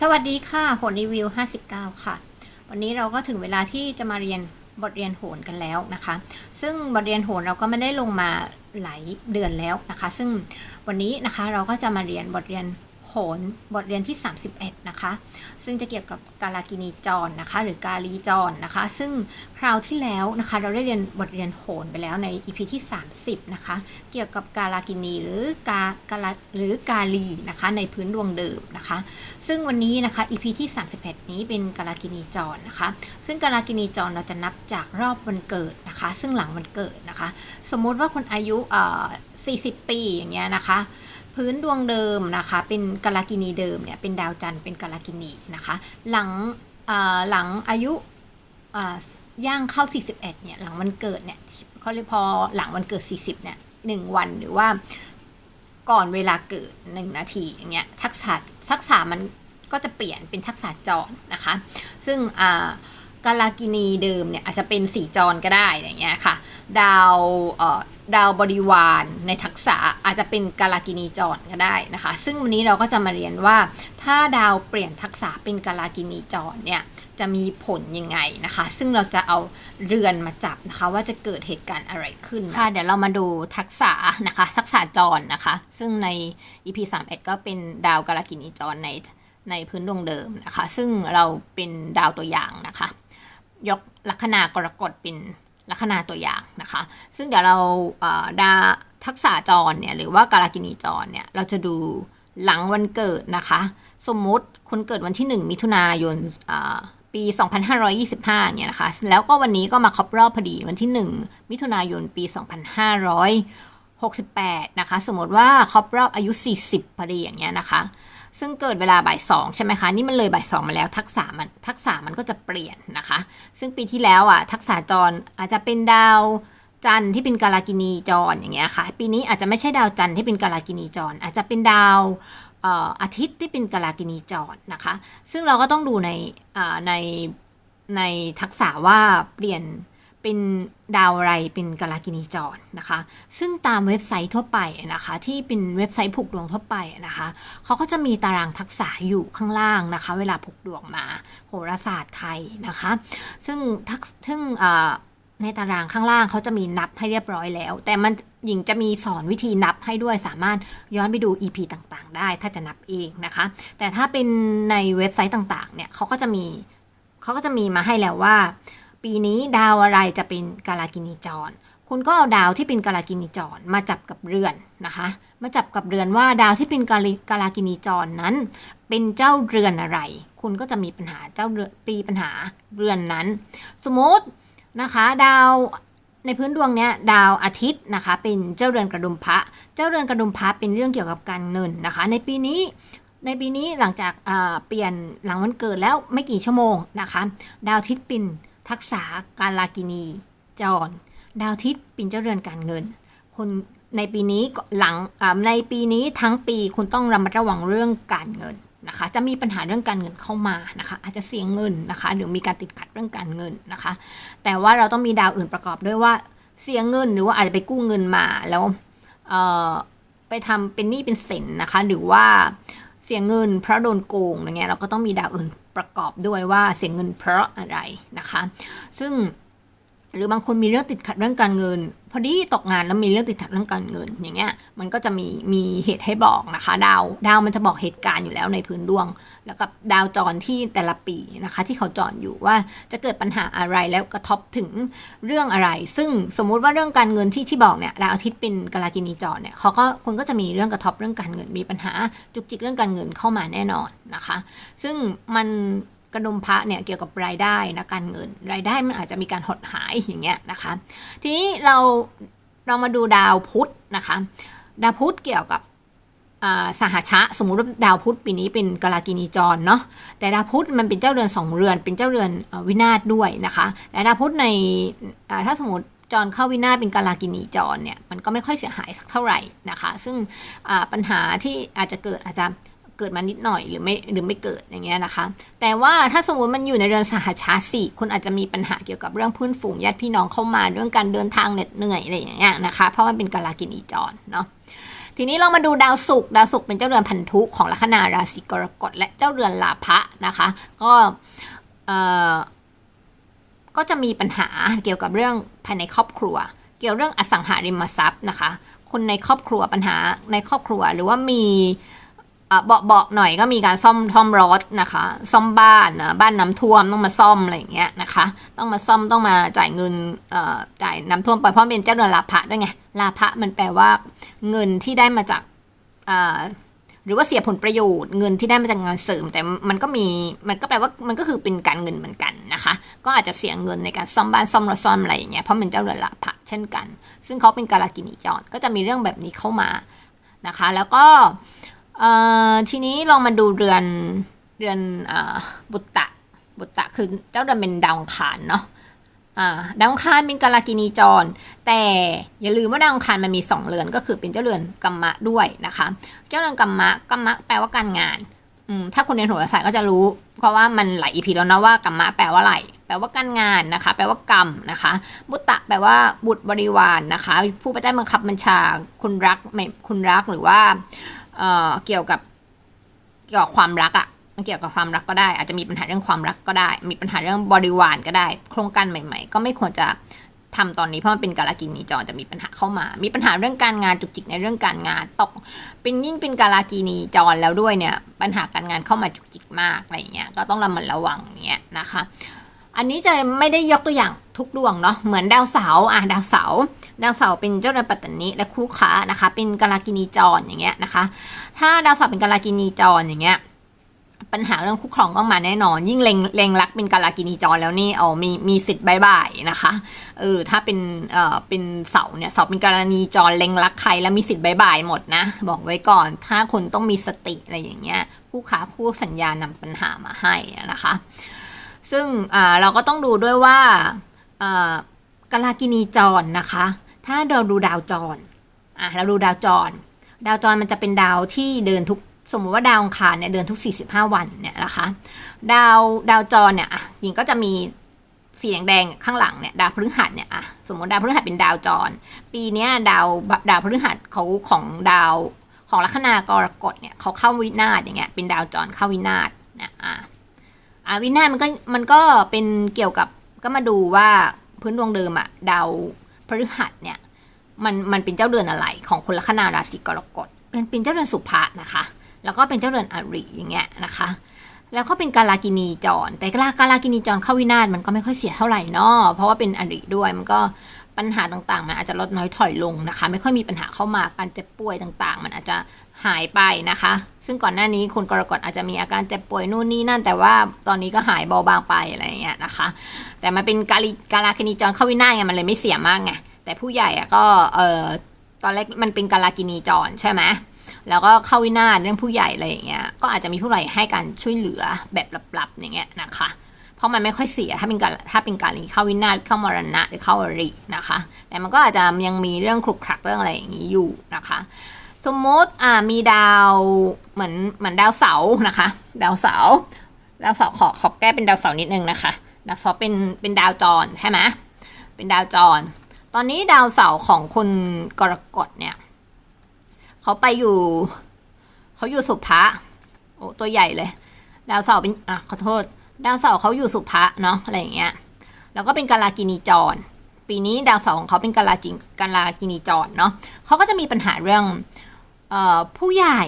สวัสดีค่ะโหนรีวิว 59 ค่ะ วันนี้เราก็ถึงเวลาที่จะมาเรียนบทเรียนโหนกันแล้วนะคะ ซึ่งบทเรียนโหนเราก็ไม่ได้ลงมาหลายเดือนแล้วนะคะ ซึ่งวันนี้นะคะเราก็จะมาเรียนบทเรียน โหรบทเรียนที่ 31 นะคะ ซึ่งจะเกี่ยวกับกาลากินีจรนะคะ หรือกาลีจรนะคะ ซึ่งคราวที่แล้วนะคะ เราได้เรียนบทเรียนโหรไปแล้วใน EP ที่ 30 นะคะ เกี่ยวกับกาลากินีหรือกากาลาหรือกาลีนะคะในพื้นดวงเดิมนะคะ ซึ่งวันนี้นะคะ EP ที่ 31 นี้เป็นกาลากินีจรนะคะ ซึ่งกาลากินีจรเราจะนับจากรอบวันเกิดนะคะ ซึ่งหลังวันเกิดนะคะ สมมุติว่าคนอายุเอ่อ40 ปีอย่างเงี้ยนะคะ พื้นดวงเดิมนะคะ เป็นกาลากินีเดิมเนี่ยเป็นดาวจันทร์เป็นกาลากินีนะคะ หลังหลังอายุย่างเข้า 41เนี่ยหลังวันเกิดเนี่ยเขาเรียกพอหลังวันเกิด 40เนี่ยหนึ่งวันหรือว่าก่อนเวลาเกิดหนึ่งนาทีอย่างเงี้ยทักษะทักษะมันก็จะเปลี่ยนเป็นทักษะจรนะคะ ซึ่งกาลากินีเดิมเนี่ยอาจจะเป็นสีจรก็ได้อย่างเงี้ยค่ะ ดาว ดาวบริวารในทักษะอาจจะเป็นกาลากินีจรก็ได้นะคะ ซึ่งวันนี้เราก็จะมาเรียนว่าถ้าดาวเปลี่ยนทักษะเป็นกาลากินีจรเนี่ยจะมีผลยังไงนะคะ ซึ่งเราจะเอาเรือนมาจับนะคะ ว่าจะเกิดเหตุการณ์อะไรขึ้นค่ะเดี๋ยวเรามาดูทักษะนะคะ ทักษะจรนะคะ ซึ่งใน EP 3 1ก็เป็นดาวกาลากินีจรในในพื้นดวงเดิมนะคะ ซึ่งเราเป็นดาวตัวอย่างนะคะ ยกลัคนากรกฎเป็น ลัคนาตัวอย่างนะคะ ซึ่งเดี๋ยวเราดาทักษะจรเนี่ยหรือว่ากาลากินีจรเนี่ยเราจะดูหลังวันเกิดนะคะ สมมุติคนเกิดวันที่ 1 มิถุนายนอ่าปี 2525 เนี่ยนะคะ แล้วก็วันนี้ก็มาครบรอบพอดีวันที่ 1 มิถุนายนปี 2568 นะคะ สมมติว่าครบรอบอายุ 40 พอดีอย่างเงี้ยนะคะ ซึ่งเกิดเวลาบ่ายสองใช่ไหมคะ นี่มันเลยบ่ายสองมาแล้ว ทักษะมันทักษะมันก็จะเปลี่ยนนะคะ ซึ่งปีที่แล้วอะทักษะจรอาจจะเป็นดาวจันทร์ที่เป็นกาลากินีจรอย่างเงี้ยค่ะ ปีนี้อาจจะไม่ใช่ดาวจันทร์ที่เป็นกาลากินีจร อาจจะเป็นดาวอาทิตย์ที่เป็นกาลากินีจรนะคะ ซึ่งเราก็ต้องดูในในในทักษะว่าเปลี่ยน เป็นดาวอะไรเป็นกาลากินีจรนะคะ ซึ่งตามเว็บไซต์ทั่วไปนะคะ ที่เป็นเว็บไซต์ผูกดวงทั่วไปนะคะ เขาก็จะมีตารางทักษะอยู่ข้างล่างนะคะ เวลาผูกดวงมาโหราศาสตร์ไทยนะคะ ซึ่งทักซึ่งในตารางข้างล่างเขาจะมีนับให้เรียบร้อยแล้ว แต่มันหญิงจะมีสอนวิธีนับให้ด้วยสามารถย้อนไปดู EP ต่างๆ ได้ถ้าจะนับเองนะคะ แต่ถ้าเป็นในเว็บไซต์ต่างๆ เนี่ยเขาก็จะมีเขาก็จะมีมาให้แล้วว่า ปีนี้ดาวอะไรจะเป็นกาลากินีจร คุณก็เอาดาวที่เป็นกาลากินีจรมาจับกับเรือนนะคะ มาจับกับเรือนว่าดาวที่เป็นกาลกาลากินีจรนั้น เป็นเจ้าเรือนอะไร คุณก็จะมีปัญหาเจ้าเรือนปีปัญหาเรือนนั้น สมมตินะคะ ดาวในพื้นดวงเนี้ยดาวอาทิตย์นะคะ เป็นเจ้าเรือนกระดุมพระ เจ้าเรือนกระดุมพระเป็นเรื่องเกี่ยวกับการเงินนะคะ ในปีนี้ในปีนี้หลังจากเอ่อเปลี่ยนหลังวันเกิดแล้วไม่กี่ชั่วโมงนะคะ ดาวอาทิตย์เป็น ทักษะการลากินี จร ดาวทิตย์เป็นเจ้าเรือนการเงินคุณในปีนี้หลังอ่าในปีนี้ทั้งปีคุณต้องระมัดระวังเรื่องการเงินนะคะ จะมีปัญหาเรื่องการเงินเข้ามานะคะ อาจจะเสียเงินนะคะ หรือมีการติดขัดเรื่องการเงินนะคะ แต่ว่าเราต้องมีดาวอื่นประกอบด้วยว่าเสียเงินหรือว่าอาจจะไปกู้เงินมาแล้วเอ่อไปทำเป็นหนี้เป็นสินนะคะ หรือว่า เสียเงินเพราะโดนโกงอะไรเงี้ยเราก็ต้องมีดาวอื่นประกอบด้วยว่าเสียเงินเพราะอะไรนะคะ ซึ่ง หรือบางคนมีเรื่องติดขัดเรื่องการเงิน พอดีตกงานแล้วมีเรื่องติดขัดเรื่องการเงิน อย่างเงี้ยมันก็จะมีมีเหตุให้บอกนะคะ ดาวดาวมันจะบอกเหตุการณ์อยู่แล้วในพื้นดวง แล้วกับดาวจรที่แต่ละปีนะคะ ที่เขาจรอยู่ว่าจะเกิดปัญหาอะไรแล้วกระทบถึงเรื่องอะไร ซึ่งสมมุติว่าเรื่องการเงินที่ที่บอกเนี่ยดาวอาทิตย์เป็นกาลากินีจรเนี่ยเขาก็คุณก็จะมีเรื่องกระทบเรื่องการเงินมีปัญหาจุกจิกเรื่องการเงินเข้ามาแน่นอนนะคะ ซึ่งมัน กระดุมพระเนี่ยเกี่ยวกับรายได้นะการเงิน รายได้มันอาจจะมีการหดหายอย่างเงี้ยนะคะ ทีนี้เราเรามาดูดาวพุธนะคะ ดาวพุธเกี่ยวกับอ่าสหชะสมมุติว่าดาวพุธปีนี้เป็นกาลากินีจรเนาะแต่ดาวพุธมันเป็นเจ้าเรือนสองเรือน เป็นเจ้าเรือนวินาศด้วยนะคะแต่ดาวพุธในอ่าถ้าสมมติจรเข้าวินาศเป็นกาลากินีจรเนี่ยมันก็ไม่ค่อยเสียหายสักเท่าไหร่นะคะ ซึ่งอ่าปัญหาที่อาจจะเกิดอาจจะ เกิดมานิดหน่อยหรือไม่หรือไม่เกิดอย่างเงี้ยนะคะ แต่ว่าถ้าสมมติมันอยู่ในเรือนสหชาติสี่คุณอาจจะมีปัญหาเกี่ยวกับเรื่องพื่อนฝูงญาติพี่น้องเข้ามาเรื่องการเดินทางเหน็ดเหนื่อยอะไรอย่างเงี้ยนะคะ เพราะมันเป็นกาลากินีจรเนาะทีนี้เรามาดูดาวศุกร์ดาวศุกร์เป็นเจ้าเรือนพันธุของลัคนาราศีกรกฎและเจ้าเรือนลาภะนะคะ ก็เอ่อก็จะมีปัญหาเกี่ยวกับเรื่องภายในครอบครัว เกี่ยวเรื่องอสังหาริมทรัพย์นะคะ คนในครอบครัวปัญหาในครอบครัวหรือว่ามี เบาเบาๆหน่อยก็มีการซ่อมซ่อมรถนะคะ ซ่อมบ้านนะบ้านน้ำท่วมต้องมาซ่อมอะไรอย่างเงี้ยนะคะ ต้องมาซ่อมต้องมาจ่ายเงินจ่ายน้ำท่วมไปเพราะเป็นเจ้าเรือนลาภะด้วยไงลาภะมันแปลว่าเงินที่ได้มาจากหรือว่าเสียผลประโยชน์เงินที่ได้มาจากงานเสริม แต่มันก็มีมันก็แปลว่ามันก็คือเป็นการเงินเหมือนกันนะคะ ก็อาจจะเสียเงินในการซ่อมบ้านซ่อมรถซ่อมอะไรอย่างเงี้ยเพราะเป็นเจ้าเรือนลาภะเช่นกัน ซึ่งเขาเป็นกาลากินีจรก็จะมีเรื่องแบบนี้เข้ามานะคะ แล้วก็ ทีนี้ลองมาดูเรือนเรือนอบุตตะบุตตะคือเจ้าเดือนเป็นดาวขานเนาะดาวคารเป็นกาลากินีจร แต่อย่าลืมว่าดาวคารมันมีสองเรือนก็คือเป็นเจ้าเรือนกัมมะด้วยนะคะ เจ้าเรือนกัมมะกัมมะแปลว่าการงานถ้าคนเรียนโหราศาสตร์ก็จะรู้ เพราะว่ามันหลายอีพีแล้วนะว่ากัมมะแปลว่าอะไร แปลว่าการงานนะคะ แปลว่ากรรมนะคะ บุตตะแปลว่าบุตรบริวารนนะคะ ผู้ไปได้บังคับบัญชาคุณรักไม่คุณรักหรือว่าเกี่ยวกับเกี่ยวกับความรักอะ่ะมันเกี่ยวกับความรักก็ได้ อาจจะมีปัญหาเรื่องความรักก็ได้ มีปัญหาเรื่องบริวารก็ได้ โครงการใหม่ ๆ ก็ไม่ควรจะทำตอนนี้เพราะมันเป็นกาลากินีจรจะมีปัญหาเข้ามา มีปัญหาเรื่องการงานจุกจิกในเรื่องการงานตก เป็นยิ่งเป็นกาลากินีจรแล้วด้วยเนี่ย ปัญหาการงานเข้ามาจุกจิกมากอะไรอย่างเงี้ย ก็ต้องระมัดระวังเงี้ยนะคะ อันนี้จะไม่ได้ยกตัวอย่างทุกดวงเนาะเหมือนดาวเสาร์อะดาวเสาร์ดาวเสาร์เป็นเจ้าเรือนปัตตานีและคู่ค้านะคะ เป็นกาลากินีจรอย่างเงี้ยนะคะ ถ้าดาวเสาเป็นกาลากินีจรอย่างเงี้ยปัญหาเรื่องคู่ครองก็มาแน่นอน ยิ่งเลงเลงรักเป็นกาลากินีจรแล้วนี่เออมีมีสิทธิ์บายบายนะคะเออถ้าเป็นเอ่อเป็นเสาเนี่ยเสาเป็นกาลากินีจรเลงรักใครแล้วมีสิทธิ์บายบายหมดนะ บอกไว้ก่อนถ้าคนต้องมีสติอะไรอย่างเงี้ยคู่ค้าคู่สัญญานำปัญหามาให้นะคะ ซึ่งเราก็ต้องดูด้วยว่ากาลากินีจรนะคะ ถ้าเราดูดาวจรอะเราดูดาวจร ดาวจรมันจะเป็นดาวที่เดินทุกสมมติว่าดาวองคารเนี่ยเดินทุก 45 วันเนี่ยนะคะ ดาวดาวจรเนี่ยหญิงก็จะมีสีแดงๆข้างหลังเนี่ยดาวพฤหัสเนี่ยอะสมมติดาวพฤหัสเป็นดาวจร ปีนี้ดาวดาวพฤหัสเขาของดาวของลัคนากรกฎเนี่ยเขาเข้าวินาศอย่างเงี้ยเป็นดาวจรเข้าวินาศเนี่ยอะ อ่าวินาศมันก็มันก็เป็นเกี่ยวกับก็มาดูว่าพื้นดวงเดิมอะดาวพฤหัสเนี่ยมันมันเป็นเจ้าเรือนอะไรของคนลัคนาราศีกรกฎเป็นเป็นเจ้าเรือนสุภะนะคะ แล้วก็เป็นเจ้าเรือนอริอย่างเงี้ยนะคะ แล้วก็เป็นกาลากินีจร แต่กาลากินีจรเข้าวินาศมันก็ไม่ค่อยเสียเท่าไหร่นอเพราะว่าเป็นอริด้วยมันก็ ปัญหาต่างๆ มันอาจจะลดน้อยถอยลงนะคะ ไม่ค่อยมีปัญหาเข้ามาการเจ็บป่วยต่างๆ มันอาจจะหายไปนะคะ ซึ่งก่อนหน้านี้คุณกรกฎอาจจะมีอาการเจ็บป่วยนู่นนี่นั่น แต่ว่าตอนนี้ก็หายเบาบางไปอะไรเงี้ยนะคะ แต่มันเป็นกาลิกาลากินีจรเข้าวินาศไงมันเลยไม่เสียมากไงแต่ผู้ใหญ่อะก็เออตอนแรกมันเป็นกาลากินีจรใช่ไหมแล้วก็เข้าวินาศเรื่องผู้ใหญ่อะไรอย่างเงี้ยก็อาจจะมีผู้ใหญ่ให้การช่วยเหลือแบบลับๆอย่างเงี้ยนะคะ เพราะมันไม่ค่อยเสียถ้าเป็นการถ้าเป็นการเข้าวินาศเข้ามรณะหรือเข้าอรินะคะ แต่มันก็อาจจะยังมีเรื่องคลุกคลักเรื่องอะไรอย่างนี้อยู่นะคะ สมมติอ่ามีดาวเหมือนเหมือนดาวเสาร์นะคะ ดาวเสาร์ดาวเสาร์ขอขอแก้เป็นดาวเสาร์นิดนึงนะคะดาวเสาร์เป็นเป็นดาวจรใช่ไหมเป็นดาวจร ตอนนี้ดาวเสาร์ของคุณกรกฎเนี่ยเขาไปอยู่เขาอยู่สุภะโอ้ตัวใหญ่เลย ดาวเสาร์เป็นอะขอโทษ ดาวเสาร์เขาอยู่สุภะเนาะอะไรอย่างเงี้ย แล้วก็เป็นกาลากินีจร ปีนี้ดาวเสาร์ของเขาเป็นกาลาจิกาลากินีจรเนาะเขาก็จะมีปัญหาเรื่องผู้ใหญ่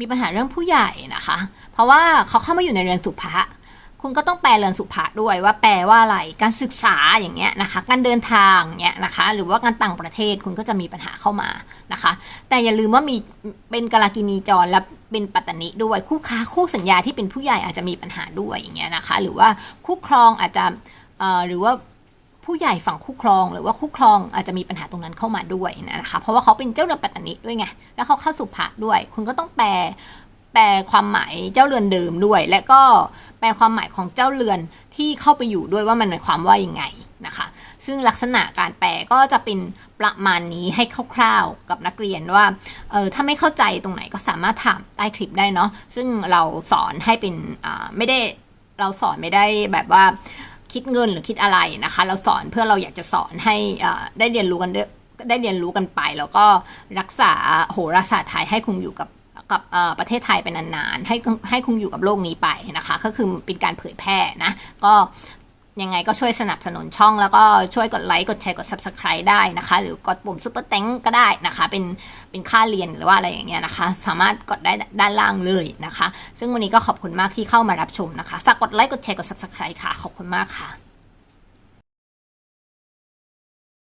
มีปัญหาเรื่องผู้ใหญ่นะคะ เพราะว่าเขาเข้ามาอยู่ในเรือนสุภะ คุณก็ต้องแปลเรือนสุภะด้วยว่าแปลว่าอะไร การศึกษาอย่างเงี้ยนะคะ การเดินทางเงี้ยนะคะ หรือว่าการต่างประเทศคุณก็จะมีปัญหาเข้ามานะคะ แต่อย่าลืมว่ามีเป็นกาลากินีจรและเป็นปัตตานีด้วยคู่ค้าคู่สัญญาที่เป็นผู้ใหญ่อาจจะมีปัญหาด้วยอย่างเงี้ยนะคะ หรือว่าคู่ครองอาจจะหรือว่าผู้ใหญ่ฝั่งคู่ครองหรือว่าคู่ครองอาจจะมีปัญหาตรงนั้นเข้ามาด้วยนะคะ เพราะว่าเขาเป็นเจ้าเรือนปัตตานีด้วยไงแล้วเขาเข้าสุภะด้วย คุณก็ต้องแปล แปลความหมายเจ้าเรือนเดิมด้วย และก็แปลความหมายของเจ้าเรือนที่เข้าไปอยู่ด้วยว่ามันหมายความว่ายังไงนะคะ ซึ่งลักษณะการแปลก็จะเป็นประมาณนี้ให้คร่าวๆกับนักเรียนว่าเออถ้าไม่เข้าใจตรงไหนก็สามารถถามใต้คลิปได้เนาะซึ่งเราสอนให้เป็นอ่าไม่ได้เราสอนไม่ได้แบบว่าคิดเงินหรือคิดอะไรนะคะ เราสอนเพื่อเราอยากจะสอนให้ได้เรียนรู้กันด้วยได้เรียนรู้กันไป แล้วก็รักษาโหราศาสตร์ไทยให้คงอยู่กับ กับประเทศไทยเป็นนานๆ ให้ให้คงอยู่กับโลกนี้ไปนะคะ ก็คือเป็นการเผยแพร่นะ ก็ยังไงก็ช่วยสนับสนุนช่องแล้วก็ช่วยกดไลค์กดแชร์กด subscribe ได้นะคะ หรือกดปุ่ม super t h a n k ก็ได้นะคะ เป็นเป็นค่าเรียนหรือว่าอะไรอย่างเงี้ยนะคะ สามารถกดได้ด้านล่างเลยนะคะ ซึ่งวันนี้ก็ขอบคุณมากที่เข้ามารับชมนะคะ ฝากกดไลค์กดแชร์กด subscribe ค่ะ ขอบคุณมากค่ะ